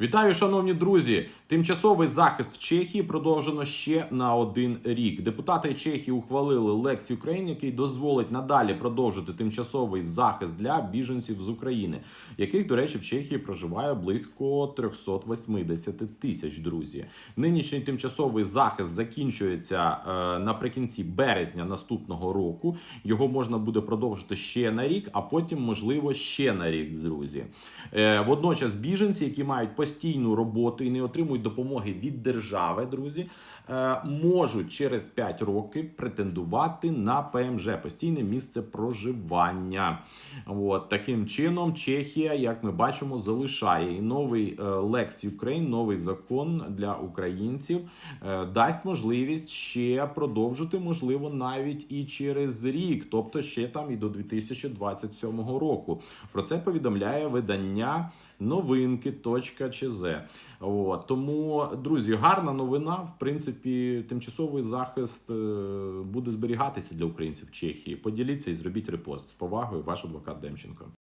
Вітаю, шановні друзі! Тимчасовий захист в Чехії продовжено ще на один рік. Депутати Чехії ухвалили Lex Ukraine, який дозволить надалі продовжити тимчасовий захист для біженців з України, яких, до речі, в Чехії проживає близько 380 тисяч. Друзі, нинішній тимчасовий захист закінчується е, наприкінці березня наступного року. Його можна буде продовжити ще на рік, а потім, можливо, ще на рік, друзі. Е, водночас, біженці, які мають постійну роботу і не отримують допомоги від держави, друзі, е, можуть через 5 років претендувати на ПМЖ постійне місце проживання. От таким чином, Чехія, як ми бачимо, залишає і новий е, Lex Ukraine, новий закон для українців, е, дасть можливість ще продовжити, можливо, навіть і через рік, тобто ще там і до 2027 року. Про це повідомляє видання новинки.чз. От тому, друзі, гарна новина. В принципі, тимчасовий захист е, буде зберігатися для українців в Чехії. Поділіться і зробіть репост з повагою. Ваш адвокат Демченко.